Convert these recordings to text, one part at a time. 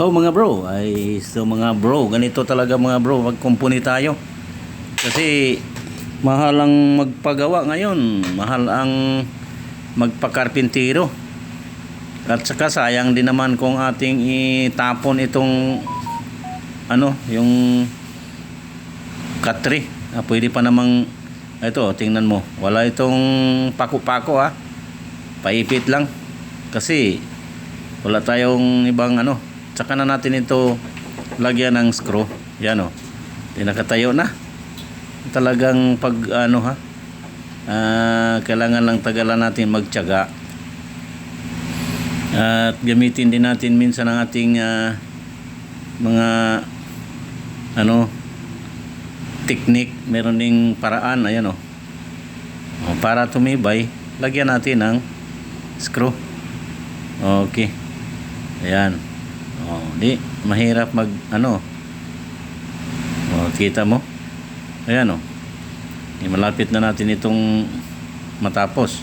Oh mga bro, ay so mga bro, ganito talaga mga bro, magkumpuni tayo. Kasi mahal ang magpagawa ngayon, mahal ang magpakarpintero. At saka sayang din naman kung ating itapon itong ano, yung katri. Ah, pwede pa namang ito, tingnan mo. Wala itong paku-pako ha. Paipit lang. Kasi wala tayong ibang ano. Tsaka na natin ito lagyan ng screw. Yan o. Di nakatayo na. Talagang pag ano ha. ah, kailangan lang tagalan natin magtiyaga. At gamitin din natin minsan ang ating ah, mga ano technique, meron ding paraan, ayan o. O, para tumibay, lagyan natin ng screw. Okay. Ayan. O, di, mahirap mag, ano. O, kita mo? Ayan o. Di, malapit na natin itong matapos.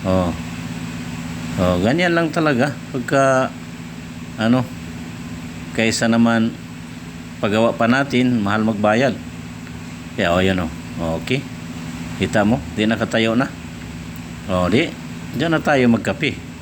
O. O, ganyan lang talaga. Pagka, ano, kaysa naman pagawa pa natin, mahal magbayad. Kaya o yan o. Okay. Kita mo? Di nakatayo na. O di. Diyan na tayo magkape.